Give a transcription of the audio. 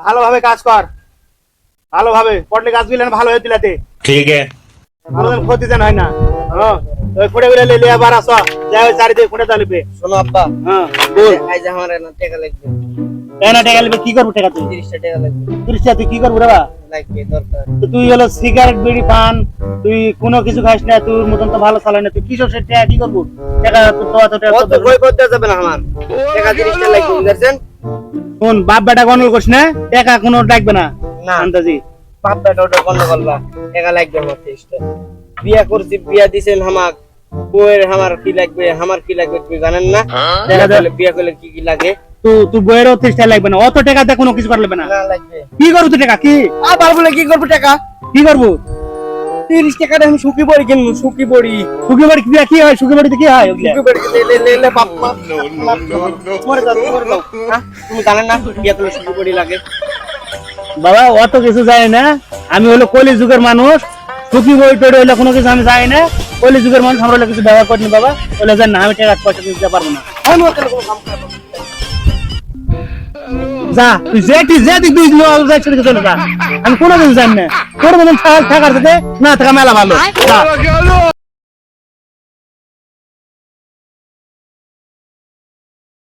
ভালোভাবে কাজ কর। ভালোভাবে পড়লে কাজ দিলেন ভালো হয়ে দিলাতে ঠিক ভালো ক্ষতি যেন হয় না। হ্যাঁ, তুই? হলো সিগারেট বিড়ি পান তুই কিছু তোর মতন তো ভালো চালাই না। তুই কি সব কি করব? তো তো যাবে না শোন বাপ বেটা গন্ডল করিস না টাকা কোনো ডাকবে না। না। আন্দাজি বাপ বেটা ওটা বন্ধ করবা টাকা লাগবে আমার তিরিশটা বিয়া করছি বিয়া দিছেন হামাক। বউয়ের আমার কি লাগবে আমার কি লাগবে তুমি জানেন না? বিয়া করলে বিয়া করলে কি কি লাগে? তুই তুই বইয়েরও টাকা লাগবে না অত টাকা দিয়ে কোনো কিছু করা লাগবে না। না লাগবে। কি করব তুই টাকা কি? আবার বলে কি করব টাকা? কি করব? তিরিশ টাকাটা আমি সুখী বড়ি কিনবো সুখী বড়ি। সুখী বাড়ি কি কি হয়? সুখী বাড়িতে কি হয়? সুখী বড়ি লে লে লে লে বাপ মা মরে যাও মরে যাও। হ্যাঁ? তুমি জানেন না বিয়া সুখী বড়ি লাগে? বাবা অত কিছু জানি না। আমি হলো কলি যুগের মানুষ। সুখী বই টই হইলে কোনো কিছু আমি জানি না। কলি যুগের মানুষ আমরা কিছু ব্যবহার করিনি বাবা। বলে জানি না আমি টাকা পয়সা দিতে পারব না। আমি ওকে কোনো কাম করব না। যা, তুই যে তুই যে তুই দুই ছেড়ে চলে যা। আমি কোনো কিছু জানি না। তোর মতন থাকার সাথে না থাকা মেলা ভালো।